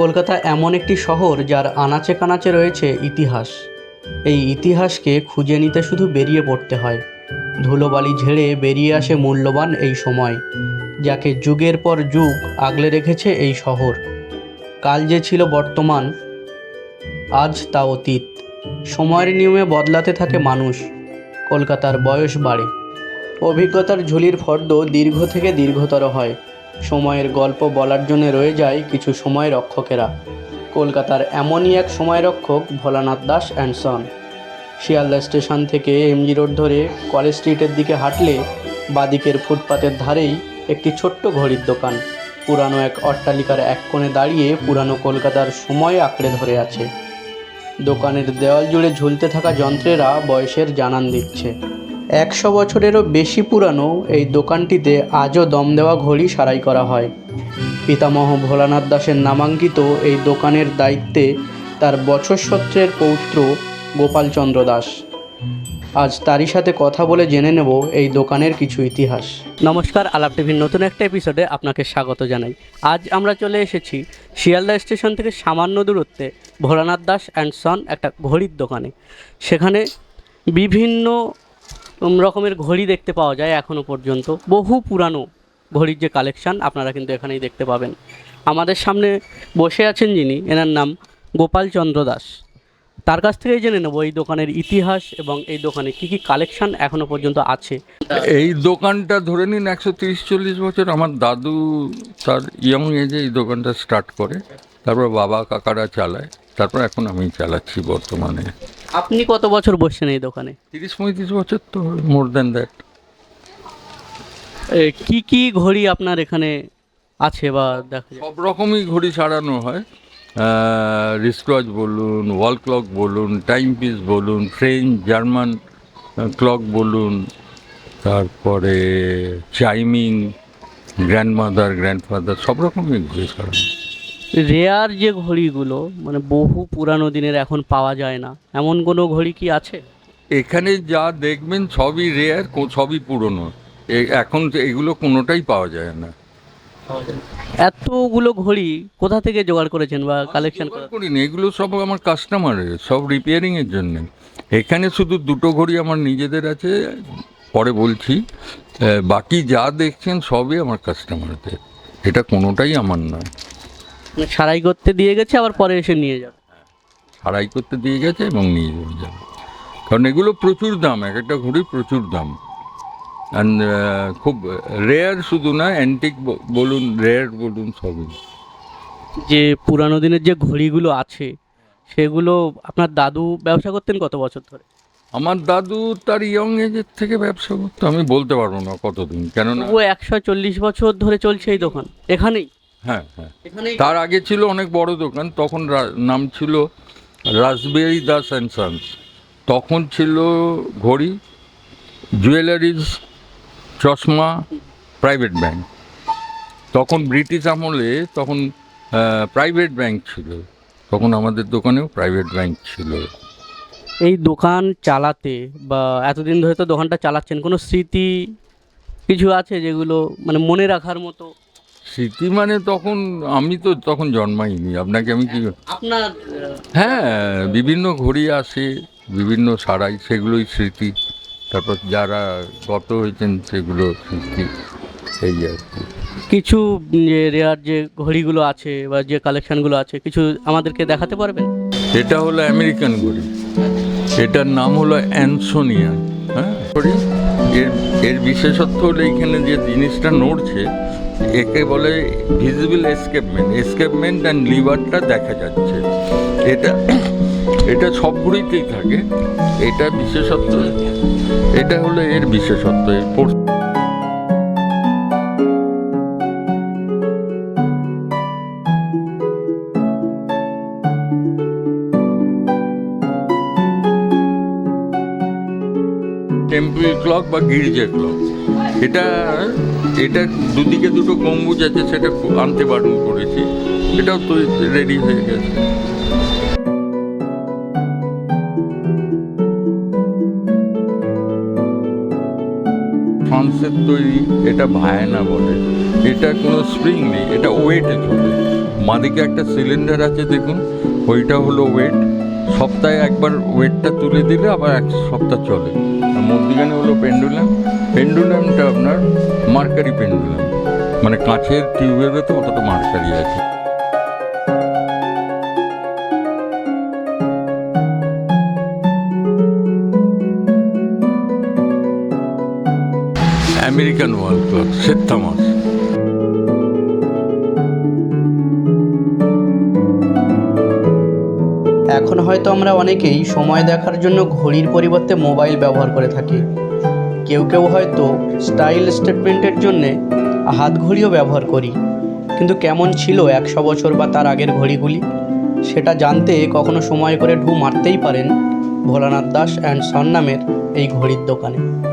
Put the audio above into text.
কলকাতা এমন একটি শহর যার আনাচে কানাচে রয়েছে ইতিহাস। এই ইতিহাসকে খুঁজে নিতে শুধু বেরিয়ে পড়তে হয়। ধুলোবালি ঝেড়ে বেরিয়ে আসে মূল্যবান এই সময়, যাকে যুগের পর যুগ আগলে রেখেছে এই শহর। কাল যে ছিল বর্তমান, আজ তা অতীত। সময়ের নিয়মে বদলাতে থাকে মানুষ, কলকাতার বয়স বাড়ে। অভিজ্ঞতার ঝুলির ফর্দ দীর্ঘ থেকে দীর্ঘতর হয়। সময়ের গল্প বলার জন্য রয়ে যায় কিছু সময় রক্ষকেরা। কলকাতার এমনই এক সময় রক্ষক Bholanath Das and son Sealdah station থেকে এমজি রোড ধরে কলেজ স্ট্রিটের দিকে হাঁটলে বাদিকের ফুটপাতের ধারেই একটি ছোট্ট ঘড়ির দোকান। পুরানো এক অট্টালিকার এক কোণে দাঁড়িয়ে পুরানো কলকাতার সময় আঁকড়ে ধরে আছে। দোকানের দেওয়াল জুড়ে ঝুলতে থাকা যন্ত্রেরা বয়সের জানান দিচ্ছে। একশো বছরেরও বেশি পুরানো এই দোকানটিতে আজও দম দেওয়া ঘড়ি সারাই করা হয়। পিতামহ ভোলানাথ দাসের নামাঙ্কিত এই দোকানের দায়িত্বে তার বছরসত্রের পৌত্র গোপালচন্দ্র দাস। আজ তারই সাথে কথা বলে জেনে নেব এই দোকানের কিছু ইতিহাস। নমস্কার, আলাপ টিভির নতুন একটা এপিসোডে আপনাকে স্বাগত জানাই। আজ আমরা চলে এসেছি শিয়ালদা স্টেশন থেকে সামান্য দূরত্বে ভোলানাথ দাস অ্যান্ড সন একটা ঘড়ির দোকানে। সেখানে বিভিন্ন রকমের ঘড়ি দেখতে পাওয়া যায় এখনও পর্যন্ত। বহু পুরানো ঘড়ির যে কালেকশান আপনারা কিন্তু এখানেই দেখতে পাবেন। আমাদের সামনে বসে আছেন যিনি, এনার নাম গোপালচন্দ্র দাস। তার কাছ থেকেই জেনে নেব এই দোকানের ইতিহাস এবং এই দোকানে কী কী কালেকশন এখনও পর্যন্ত আছে। এই দোকানটা ধরে নিন একশো তিরিশ চল্লিশ বছর। আমার দাদু তার ইয়ং এজে এই দোকানটা স্টার্ট করে। তারপর বাবা কাকারা চালায়। তারপর এখন আমি চালাচ্ছি বর্তমানে। আপনি কত বছর বসছেন এই দোকানে? তিরিশ পঁয়ত্রিশ বছর তো মোর দ্যান দ্যাট কি কি ঘড়ি আপনার এখানে আছে বা দেখা সব রকমই ঘড়ি সারানো হয়। রিস্টওয়াচ বলুন ওয়াল ক্লক বলুন টাইম পিস বলুন ফ্রেঞ্চ জার্মান ক্লক বলুন তারপরে চাইমিং গ্র্যান্ডমাদার গ্র্যান্ডফাদার সব রকমই ঘড়ি সারানো রেয়ার যে ঘড়িগুলো মানে বহু পুরানো দিনের এখন পাওয়া যায় না এমন কোনো ঘড়ি কি আছে? এখানে যা দেখবেন সবই রেয়ার সবই পুরনো। এখন এগুলো কোনোটাই পাওয়া যায় না। এতগুলো ঘড়ি কোথা থেকে জোগাড় করেছেন বা কালেকশন করিনি এগুলো সব আমার কাস্টমারের সব রিপেয়ারিংয়ের জন্য। এখানে শুধু দুটো ঘড়ি আমার নিজেদের আছে পরে বলছি। বাকি যা দেখছেন সবই আমার কাস্টমারদের এটা কোনোটাই আমার নয়। সারাই করতে দিয়ে গেছে আবার পরে এসে নিয়ে যাবে। সারাই করতে দিয়ে গেছে এবং নিয়ে যাবে কারণ এগুলো প্রচুর দাম এক একটা ঘড়ি প্রচুর দাম। অ্যান্ড খুব রেয়ার শুধু না অ্যান্টিক বলুন রেয়ার বলুন সবই। যে পুরানো দিনের যে ঘড়িগুলো আছে সেগুলো আপনার দাদু ব্যবসা করতেন কত বছর ধরে? আমার দাদু তার ইয়ং এজের থেকে ব্যবসা করতো আমি বলতে পারব না কতদিন কেননা ও একশো চল্লিশ বছর ধরে চলছে এই দোকান এখানেই? হ্যাঁ হ্যাঁ। তার আগে ছিল অনেক বড় দোকান তখন রা- নাম ছিল রাসবেরি দাস অ্যান্ড সন্স। তখন ছিল ঘড়ি জুয়েলারিজ চশমা প্রাইভেট ব্যাংক। তখন ব্রিটিশ আমলে তখন প্রাইভেট ব্যাংক ছিল। তখন আমাদের দোকানেও প্রাইভেট ব্যাংক ছিল। এই দোকান চালাতে বা এতদিন ধরে তো দোকানটা চালাচ্ছেন কোনো স্মৃতি কিছু আছে যেগুলো মানে মনে রাখার মতো? স্মৃতি মানে তখন আমি তো তখন জন্মাইনি। আপনাকে আমি কি আপনার হ্যাঁ বিভিন্ন ঘড়ি আসে বিভিন্ন সারাই সেগুলোই স্মৃতি। তারপর যারা গত হয়েছেন সেগুলো স্মৃতি। এই আর কি। কিছু যে রেয়ার যে ঘড়িগুলো আছে বা যে কালেকশনগুলো আছে কিছু আমাদেরকে দেখাতে পারবেন? এটা হলো আমেরিকান ঘড়ি। এটার নাম হলো অ্যানসোনিয়া হ্যাঁ ঘড়ি। এর এর বিশেষত্ব হলো এইখানে যে জিনিসটা নড়ছে একে বলে ভিজিবল এসকেপমেন্ট এসকেপমেন্ট অ্যান্ড লিভারটা দেখা যাচ্ছে। এটা এটা সব ঘড়িতেই থাকে। এটা বিশেষত্ব, এটা হলো এর বিশেষত্ব, এর টেম্পল ক্লক বা গির্জা ক্লক এটা এটা দুদিকে দুটো গম্বুজ আছে, সেটা আনতে বারণ করেছি। এটাও তো রেডি হয়ে গেছে। ফ্রান্সের তৈরি, এটা ভায়না বলে। এটা কোনো স্প্রিং নেই, এটা ওয়েটে চলে। মাদিকে একটা সিলিন্ডার আছে, দেখুন, ওইটা হলো ওয়েট সপ্তাহে একবার ওয়েটটা তুলে দিলে আবার এক সপ্তাহ চলে। মধ্যিখানে হলো পেন্ডুলাম পেন্ডুলামটা আপনার মার্কারি পেন্ডুলাম মানে কাঁচের টিউবের ভেতর অতটা মার্কারি আছে। আমেরিকান ওয়াল ক্লক সেত্তা মাছ হয়তো আমরা অনেকেই সময় দেখার জন্য ঘড়ির পরিবর্তে মোবাইল ব্যবহার করে থাকি। কেউ কেউ হয়তো স্টাইল স্টেটমেন্টের জন্যে হাত ঘড়িও ব্যবহার করি। কিন্তু কেমন ছিল একশো বছর বা তার আগের ঘড়িগুলি? সেটা জানতে কখনো সময় করে ঢু মারতেই পারেন ভোলানাথ দাস অ্যান্ড সন নামের এই ঘড়ির দোকানে।